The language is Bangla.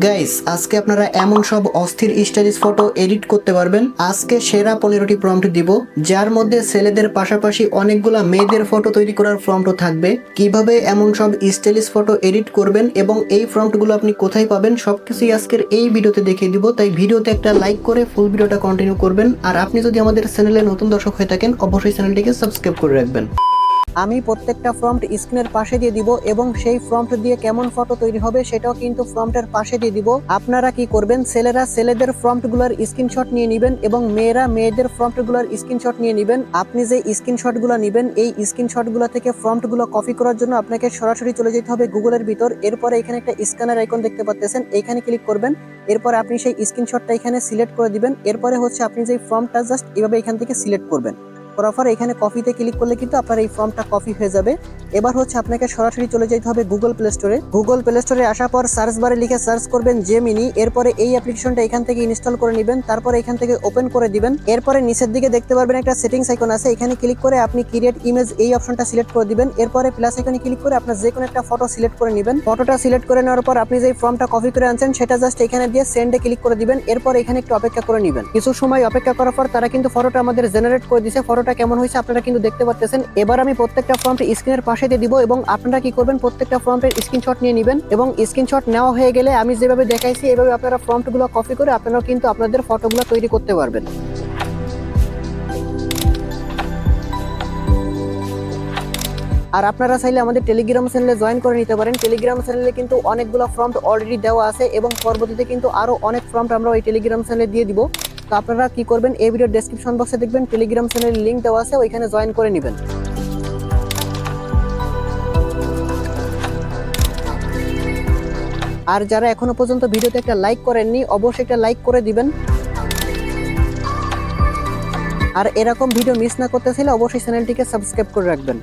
গাইস আজকে আপনারা এমন সব অস্থির স্টাইলিশ ফটো এডিট করতে পারবেন। আজকে সেরা পনেরোটি প্রম্পট দিব, যার মধ্যে ছেলেদের পাশাপাশি অনেকগুলা মেয়েদের ফটো তৈরি করার প্রম্পটও থাকবে। কীভাবে এমন সব স্টাইলিশ ফটো এডিট করবেন এবং এই প্রম্পটগুলো আপনি কোথায় পাবেন, সবকিছুই আজকের এই ভিডিওতে দেখিয়ে দিব। তাই ভিডিওতে একটা লাইক করে ফুল ভিডিওটা কন্টিনিউ করবেন। আর আপনি যদি আমাদের চ্যানেলে নতুন দর্শক হয়ে থাকেন, অবশ্যই চ্যানেলটিকে সাবস্ক্রাইব করে রাখবেন। আমি প্রত্যেকটা ফ্রন্ট স্ক্রিনের পাশে দিয়ে দিব এবং সেই ফ্রন্ট দিয়ে কেমন ফটো তৈরি হবে সেটাও কিন্তু ফ্রন্টের পাশে দিয়ে দিব। আপনারা কি করবেন? ছেলেরা ছেলেদের ফ্রন্টগুলোর স্ক্রিনশট নিয়ে নেবেন এবং মেয়েরা মেয়েদের ফ্রন্টগুলোর স্ক্রিনশট নিয়ে নেবেন। আপনি যে স্ক্রিনশটগুলো নেবেন, এই স্ক্রিনশটগুলো থেকে ফ্রন্টগুলো কপি করার জন্য আপনাকে সরাসরি চলে যেতে হবে গুগলের ভিতর। এরপরে এখানে একটা স্ক্যানার আইকন দেখতে পাচ্ছেন। এখানে ক্লিক করবেন। এরপর আপনি সেই স্ক্রিনশটটা এখানে সিলেক্ট করে দিবেন। এরপরে হচ্ছে আপনি যে ফর্মটা জাস্ট এভাবে এখান থেকে সিলেক্ট করবেন। করার পর এখানে কপিতে ক্লিক করলে কিন্তু আপনার এই ফর্মটা কপি হয়ে যাবে। এবার হচ্ছে আপনাকে সরাসরি চলে যেতে হবে গুগল প্লে স্টোরে গুগল প্লে স্টোরে আসার পর সার্চ বারে লিখে সার্চ করবেন জেমিনি এরপরে এই অ্যাপ্লিকেশনটা এখান থেকে ইনস্টল করে নেবেন। তারপরে এখান থেকে ওপেন করে দিবেন। এরপরে নিচের দিকে দেখতে পারবেন একটা সেটিংস আইকন আছে। এখানে ক্লিক করে আপনি ক্রিয়েট ইমেজ এই অপশনটা সিলেক্ট করে দিবেন। এরপরে প্লাস আইকনে ক্লিক করে আপনার যে কোনো একটা ফটো সিলেক্ট করে নেবেন। ফটোটা সিলেক্ট করে নেওয়ার পর আপনি যে ফর্মটা কপি করে আনছেন, সেটা জাস্ট এখানে দিয়ে সেন্ডে ক্লিক করে দিবেন। এরপর এখানে একটু অপেক্ষা করে নেবেন। কিছু সময় অপেক্ষা করার পর তারা কিন্তু ফটোটা আমাদের জেনারেট করে দিছে। ফটোটা কেমন হয়েছে আপনারা কিন্তু দেখতে পাচ্ছেন এবার আমি প্রত্যেকটা ফর্মটি স্ক্রিনের পাশে দিয়ে দিব এবং আপনারা কি করবেন, প্রত্যেকটা ফর্মের স্ক্রিনশট নিয়ে নেবেন এবং স্ক্রিনশট নেওয়া হয়ে গেলে আমি যেভাবে দেখাইছি, এভাবে আপনারা ফর্মগুলো কপি করে আপনারা কিন্তু আপনাদের ফটোগুলো তৈরি করতে পারবেন। আর আপনারা চাইলে আমাদের টেলিগ্রাম চ্যানেলে জয়েন করে নিতে পারেন। টেলিগ্রাম চ্যানেলে কিন্তু অনেকগুলো ফর্ম অলরেডি দেওয়া আছে এবং পরবর্তীতে কিন্তু আরও অনেক ফর্ম আমরা ওই টেলিগ্রাম চ্যানেলে দিয়ে দিব। তো আপনারা কি করবেন, এই ভিডিও ডেসক্রিপশন বক্সে দেখবেন টেলিগ্রাম চ্যানেলের লিংক দেওয়া আছে, ওইখানে জয়েন করে নেবেন। আর যারা এখনও পর্যন্ত ভিডিওতে একটা লাইক করেননি, অবশ্যই একটা লাইক করে দিবেন। আর এরকম ভিডিও মিস না করতে চাইলে অবশ্যই চ্যানেলটিকে সাবস্ক্রাইব করে রাখবেন।